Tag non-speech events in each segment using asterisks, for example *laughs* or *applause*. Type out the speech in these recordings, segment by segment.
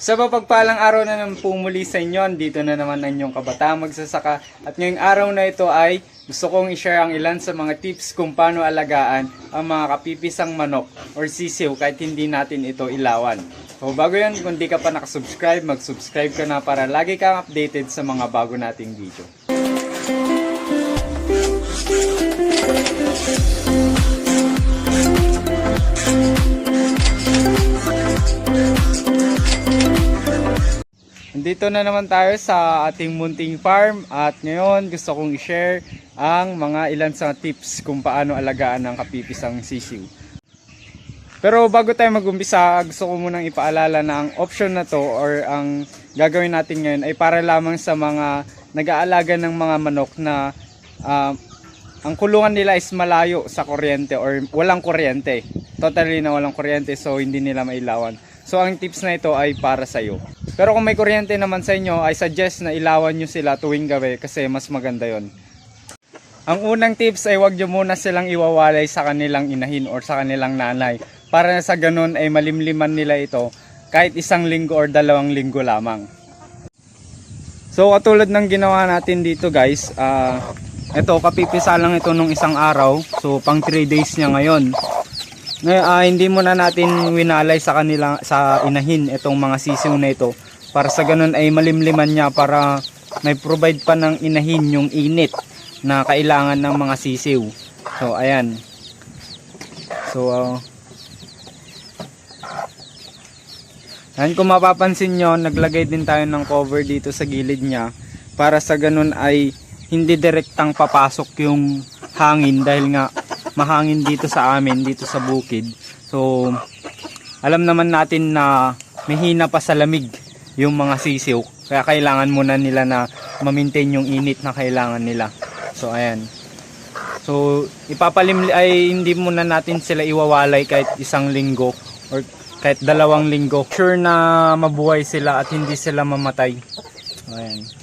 Sa mapagpalang araw na naman po muli sa inyo, dito na naman ang inyong kabataan magsasaka. At ngayong araw na ito ay gusto kong i-share ang ilan sa mga tips kung paano alagaan ang mga kapipisang manok or sisiw kahit hindi natin ito ilawan. So bago yan, kung di ka pa nakasubscribe, mag-subscribe ka na para lagi kang updated sa mga bago nating video. Dito na naman tayo sa ating munting farm at ngayon gusto kong i-share ang mga ilan sa tips kung paano alagaan ng kapipisang sisiw. Pero bago tayo mag-umpisa, gusto ko munang ipaalala na ang option na to or ang gagawin natin ngayon ay para lamang sa mga nag-aalaga ng mga manok na ah, ang kulungan nila is malayo sa kuryente or walang kuryente. Totally na walang kuryente so hindi nila mailawan. So ang tips na ito ay para sa iyo. Pero kung may kuryente naman sa inyo, I suggest na ilawan nyo sila tuwing gabi kasi mas maganda yon. Ang unang tips ay wag nyo muna silang iwawalay sa kanilang inahin or sa kanilang nanay. Para sa ganun ay malimliman nila ito kahit isang linggo or dalawang linggo lamang. So katulad ng ginawa natin dito guys, ah ito kapipisa lang ito nung isang araw. So pang 3 days niya ngayon. Ngayon, ah, hindi muna natin winalay sa kanila sa inahin itong mga sisiw na ito para sa ganun ay malimliman niya para may provide pa ng inahin yung init na kailangan ng mga sisiw. So ayan. So ah, Ayan, kung mapapansin nyo, naglagay din tayo ng cover dito sa gilid niya para sa ganun ay hindi direktang papasok yung hangin dahil nga mahangin dito sa amin, dito sa bukid. So, alam naman natin na mahina pa sa lamig yung mga sisiw. Kaya kailangan muna nila na ma-maintain yung init na kailangan nila. So, ayan. So, ipapalim ay hindi muna natin sila iwawalay kahit isang linggo or kahit dalawang linggo. Sure na mabuhay sila at hindi sila mamatay. So, ayan.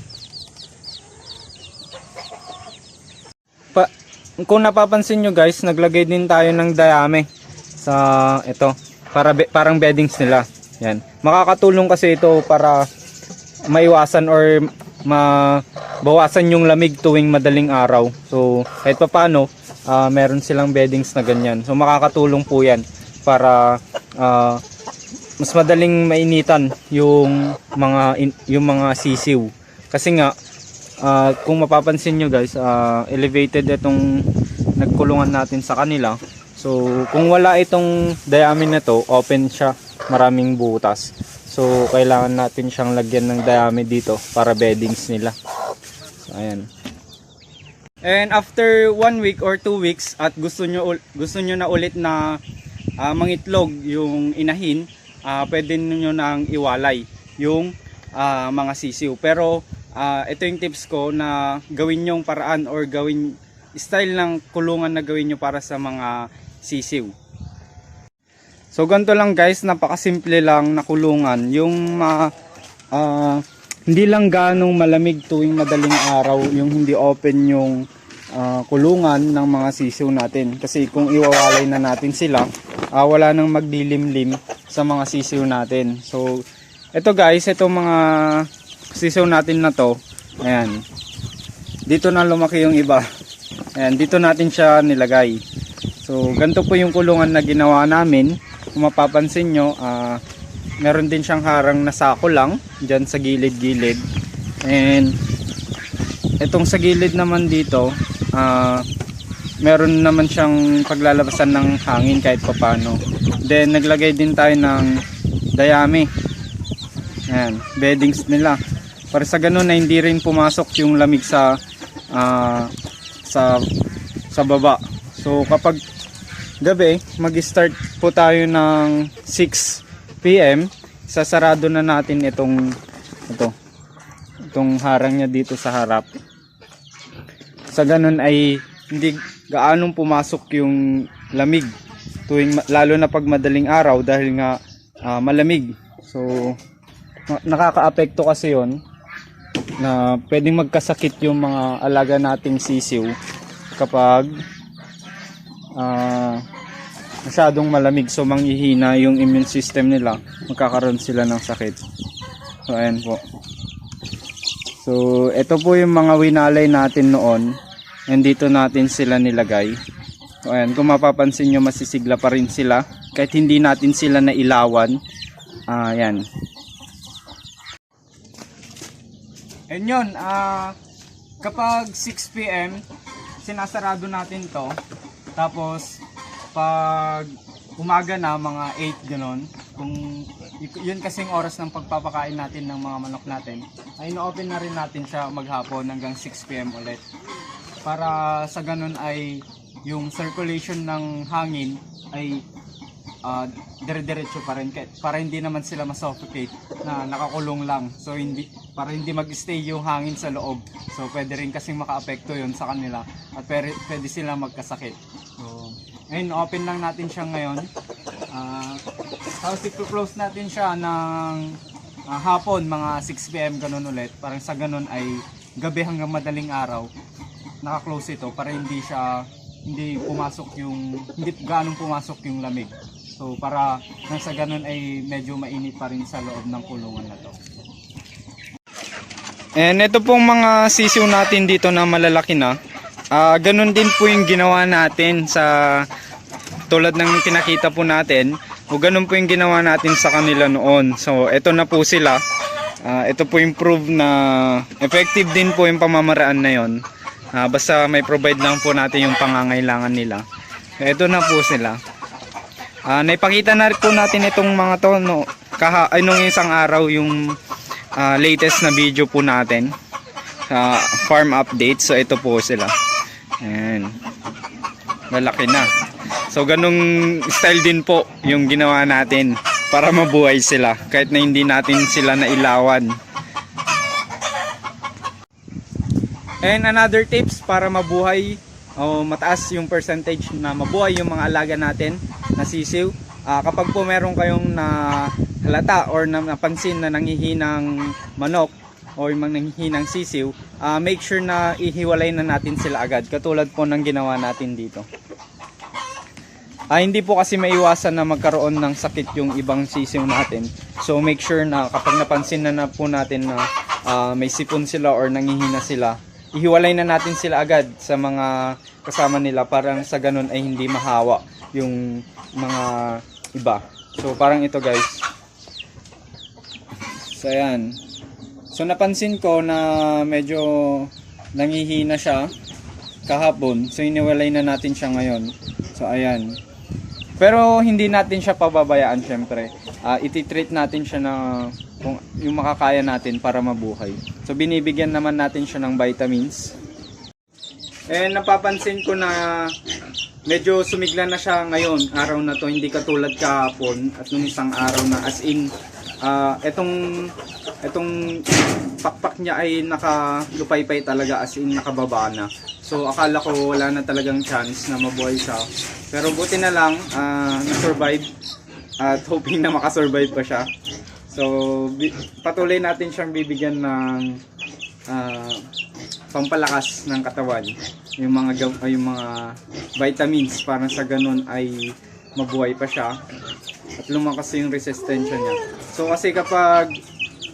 Kung napapansin nyo guys, naglagay din tayo ng dayame sa ito. Para be- parang beddings nila. Yan. Makakatulong kasi ito para maiwasan or mabawasan yung lamig tuwing madaling araw. So, kahit papano, ah meron silang beddings na ganyan. So, makakatulong po yan para ah, mas madaling mainitan yung mga in- yung mga sisiw. Kasi nga ah, kung mapapansin nyo guys, ah, elevated itong nagkulungan natin sa kanila. So, kung wala itong diamin na to, open siya, maraming butas. So, kailangan natin siyang lagyan ng diamin dito para beddings nila. So, ayan. And after one week or two weeks at gusto nyo, gusto nyo na ulit na ah, mangitlog yung inahin, ah, pwede nyo nang iwalay yung ah, mga sisiw. Pero ah, ito yung tips ko na gawin yung paraan or gawin style ng kulungan na gawin nyo para sa mga sisiw. So ganito lang guys, napakasimple lang na kulungan. Yung ma ah, hindi lang ganong malamig tuwing madaling araw, yung hindi open yung ah, kulungan ng mga sisiw natin. Kasi kung iwawalay na natin sila, ah, wala nang magdilimlim sa mga sisiw natin. So ito guys, itong mga sisiw natin na to, ayan. Dito na lumaki yung iba. Ayan, dito natin siya nilagay. So, ganito po yung kulungan na ginawa namin. Kung mapapansin nyo, ah, meron din siyang harang na sako lang dyan sa gilid-gilid. And, itong sa gilid naman dito, ah, meron naman siyang paglalabasan ng hangin kahit papano. Then, naglagay din tayo ng dayami. Ayan, beddings nila. Para sa ganun na hindi rin pumasok yung lamig sa ah, sa sa baba. So kapag gabi, mag-start po tayo ng 6 PM, sasarado na natin itong ito. Itong harang niya dito sa harap. Sa ganun ay hindi gaanong pumasok yung lamig tuwing lalo na pag madaling araw dahil nga ah, malamig. So nakakaapekto kasi 'yon na pwedeng magkasakit yung mga alaga nating sisiw kapag ah, masyadong malamig. So manghihina yung immune system nila. Magkakaroon sila ng sakit. So ayan po. So ito po yung mga winalay natin noon. And dito natin sila nilagay. So ayan. Kung mapapansin nyo masisigla pa rin sila. Kahit hindi natin sila nailawan. Ah ayan and yun ah kapag 6pm sinasarado natin to. Tapos pag umaga na mga 8 ganon kung yun kasing oras ng pagpapakain natin ng mga manok natin ay ino-open na rin natin siya maghapon hanggang 6pm ulit. Para sa ganun ay yung circulation ng hangin ay ah, dire-diretso pa rin. Para hindi naman sila masuffocate na nakakulong lang. So hindi para hindi mag-stay yung hangin sa loob so pwede rin kasing makaapekto yun sa kanila at pwede, pwede sila magkasakit so ngayon open lang natin siya ngayon Ah, tapos i-close natin siya ng ah, hapon mga 6pm ganun ulit parang sa ganun ay gabi hanggang madaling araw naka-close ito para hindi siya hindi pumasok yung hindi gaanong pumasok yung lamig. So para nang sa ganun ay medyo mainit pa rin sa loob ng kulungan na to. And ito pong mga sisiw natin dito na malalaki na. Ah, ganun din po yung ginawa natin sa tulad ng pinakita po natin. O ganun po yung ginawa natin sa kanila noon. So ito na po sila. Ah, ito po yung prove na effective din po yung pamamaraan na yon. Ah, basta may provide lang po natin yung pangangailangan nila. Ito na po sila. Ah, naipakita na po natin itong mga to no, kaha, ay nung isang araw yung ah, latest na video po natin sa farm update. So ito po sila. Ayan. Lalaki na. So ganung style din po yung ginawa natin para mabuhay sila kahit na hindi natin sila nailawan. And another tips para mabuhay o mataas yung percentage na mabuhay yung mga alaga natin na sisiw. Ah, kapag po meron kayong na halata or na napansin na nangihinang manok o yung mga nangihinang sisiw, ah, make sure na ihiwalay na natin sila agad katulad po ng ginawa natin dito. Ah, hindi po kasi maiwasan na magkaroon ng sakit yung ibang sisiw natin. So make sure na kapag napansin na, na po natin na ah, may sipon sila or nangihina sila, ihiwalay na natin sila agad sa mga kasama nila parang sa ganun ay hindi mahawa yung mga iba. So parang ito guys. So ayan. So napansin ko na medyo nangihina siya kahapon. So iniwalay na natin siya ngayon. So ayan. Pero hindi natin siya pababayaan syempre. Ah, iti-treat natin siya na kung yung makakaya natin para mabuhay. So binibigyan naman natin siya ng vitamins. Eh napapansin ko na medyo sumigla na siya ngayon, araw na to, hindi katulad kahapon at nung isang araw na as in ah, etong etong pakpak niya ay nakalupaypay talaga as in nakababa na. So akala ko wala na talagang chance na mabuhay siya. Pero buti na lang ah, na-survive at *laughs* hoping na makasurvive pa siya. So patuloy natin siyang bibigyan ng ah, pampalakas ng katawan. Yung mga ay, yung mga vitamins para sa ganun ay mabuhay pa siya at lumakas yung resistensya niya. So kasi kapag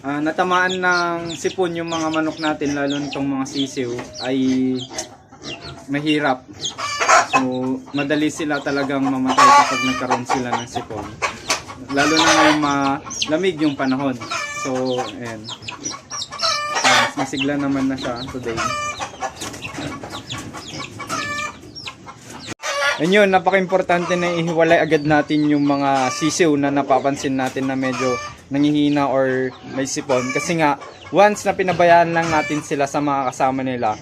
ah, natamaan ng sipon yung mga manok natin lalo nitong mga sisiw ay mahirap. So madali sila talagang mamatay kapag nagkaroon sila ng sipon. Lalo na ngayong malamig yung panahon. So, ayan. Mas masigla naman na siya today. And yun, napaka-importante na ihiwalay agad natin yung mga sisiw na napapansin natin na medyo nangihina or may sipon. Kasi nga, once na pinabayaan lang natin sila sa mga kasama nila,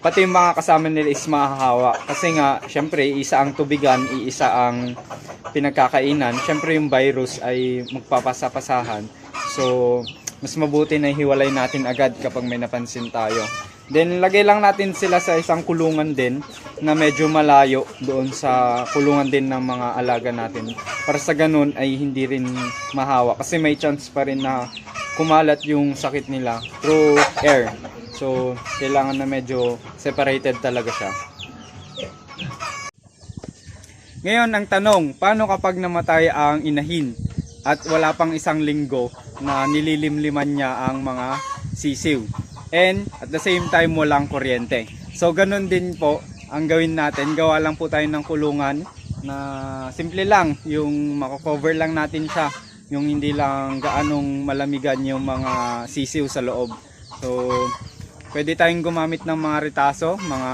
pati yung mga kasama nila is mahahawa. Kasi nga, syempre, isa ang tubigan, iisa ang pinagkakainan. Syempre, yung virus ay magpapasapasahan. So, mas mabuti na hiwalay natin agad kapag may napansin tayo. Then, lagay lang natin sila sa isang kulungan din na medyo malayo doon sa kulungan din ng mga alaga natin. Para sa ganun ay hindi rin mahawa. Kasi may chance pa rin na kumalat yung sakit nila through air. So, kailangan na medyo separated talaga siya. Ngayon, ang tanong, paano kapag namatay ang inahin at wala pang isang linggo na nililimliman niya ang mga sisiw? And at the same time, walang kuryente. So, ganun din po ang gawin natin. Gawa lang po tayo ng kulungan na simple lang. Yung mako-cover lang natin siya. Yung hindi lang gaanong malamigan yung mga sisiw sa loob. So, pwede tayong gumamit ng mga ritaso, mga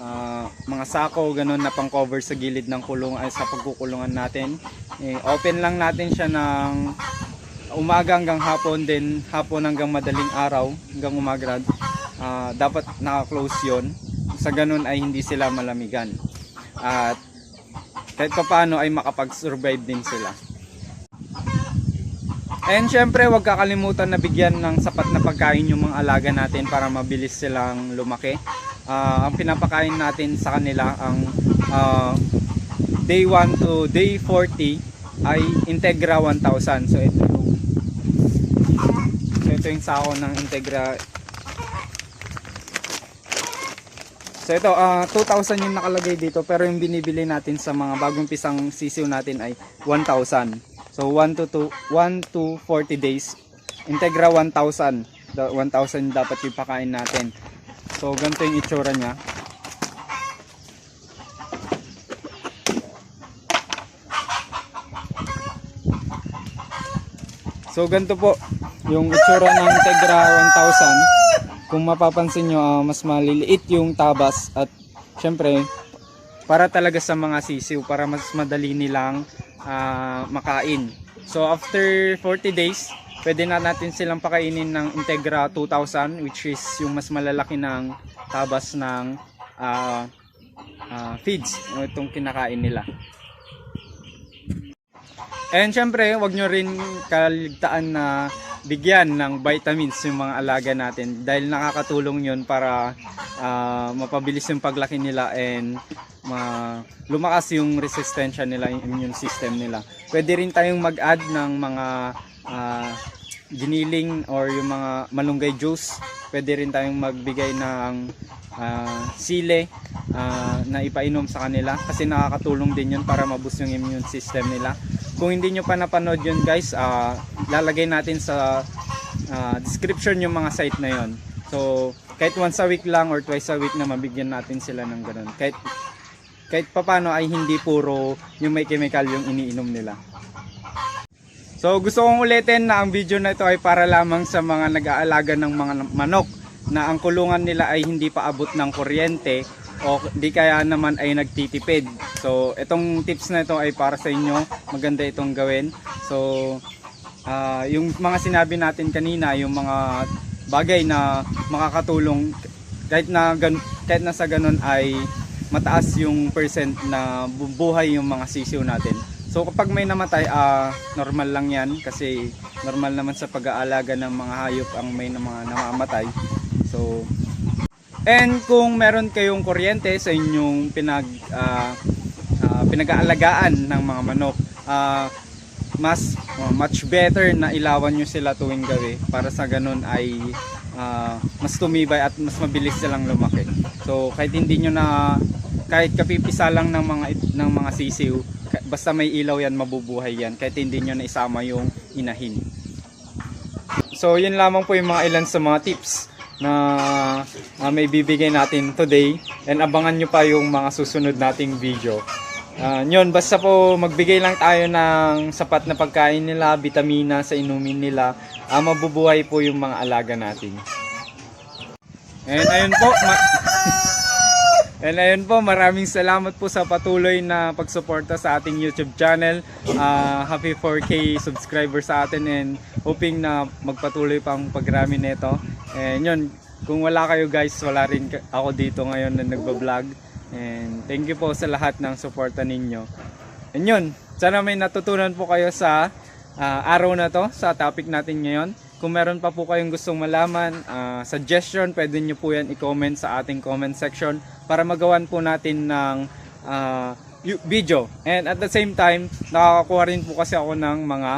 ah, mga sako, ganun na pang cover sa gilid ng kulungan, sa pagkukulungan natin. Eh, open lang natin siya ng umaga hanggang hapon, then hapon hanggang madaling araw, hanggang umaga. Ah, dapat naka-close yon Sa ganun ay hindi sila malamigan. At kahit pa paano ay makapag-survive din sila. And syempre, huwag kakalimutan na bigyan ng sapat na pagkain yung mga alaga natin para mabilis silang lumaki. Ah, ang pinapakain natin sa kanila ang ah, day 1 to day 40 ay Integra 1000. So ito yung sako ng Integra. So ito, ah 2,000 yung nakalagay dito pero yung binibili natin sa mga bagong pisang sisiw natin ay 1,000. So 1 to 2, 1 to 40 days. Integra 1,000. Da- 1,000 dapat yung pakain natin. So ganito yung itsura niya. So ganito po yung itsura ng Integra 1000. Kung mapapansin nyo, ah, mas maliliit yung tabas at syempre para talaga sa mga sisiw para mas madali nilang ah, makain. So after 40 days, pwede na natin silang pakainin ng Integra 2000 which is yung mas malalaki ng tabas ng ah, ah, feeds itong kinakain nila. And syempre, wag nyo rin kaligtaan na bigyan ng vitamins yung mga alaga natin dahil nakakatulong yun para ah, mapabilis yung paglaki nila and ma lumakas yung resistensya nila, yung immune system nila. Pwede rin tayong mag-add ng mga ah, giniling or yung mga malunggay juice. Pwede rin tayong magbigay ng ah, sile ah, na ipainom sa kanila kasi nakakatulong din yun para maboost yung immune system nila. Kung hindi nyo pa napanood yun guys, ah, lalagay natin sa ah, description yung mga site na yon. So, kahit once a week lang or twice a week na mabigyan natin sila ng ganun. Kahit kahit papano ay hindi puro yung may chemical yung iniinom nila. So gusto kong ulitin na ang video na ito ay para lamang sa mga nag-aalaga ng mga manok na ang kulungan nila ay hindi pa abot ng kuryente o di kaya naman ay nagtitipid. So itong tips na ito ay para sa inyo. Maganda itong gawin. So ah, yung mga sinabi natin kanina, yung mga bagay na makakatulong kahit na kahit na sa ganun ay mataas yung percent na bubuhay yung mga sisiw natin. So kapag may namatay, ah normal lang yan kasi normal naman sa pag-aalaga ng mga hayop ang may mga namamatay. So and kung meron kayong kuryente sa inyong pinag ah, ah, pinag-aalagaan ng mga manok, ah, mas oh, much better na ilawan nyo sila tuwing gabi para sa ganun ay ah, mas tumibay at mas mabilis silang lumaki. So kahit hindi nyo na kahit kapipisa lang ng mga ng mga sisiw, basta may ilaw yan mabubuhay yan kahit hindi nyo na isama yung inahin. So yun lamang po yung mga ilan sa mga tips na ah, may bibigay natin today and abangan nyo pa yung mga susunod nating video. Ah, yun, basta po magbigay lang tayo ng sapat na pagkain nila, vitamina sa inumin nila, ah, mabubuhay po yung mga alaga natin. And ayun po, *laughs* And ayun po, maraming salamat po sa patuloy na pagsuporta sa ating YouTube channel. Ah, happy 4K subscribers sa atin and hoping na magpatuloy pang pagrami nito. And yun, kung wala kayo guys, wala rin ako dito ngayon na nagbablog. And thank you po sa lahat ng suporta ninyo. And yun, sana may natutunan po kayo sa ah, araw na to, sa topic natin ngayon. Kung meron pa po kayong gustong malaman, ah, suggestion, pwede nyo po yan i-comment sa ating comment section para magawan po natin ng yu- video. And at the same time, nakakakuha rin po kasi ako ng mga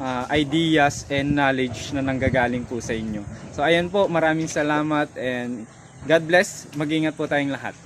ah, ideas and knowledge na nanggagaling po sa inyo. So ayan po, maraming salamat and God bless. Mag-ingat po tayong lahat.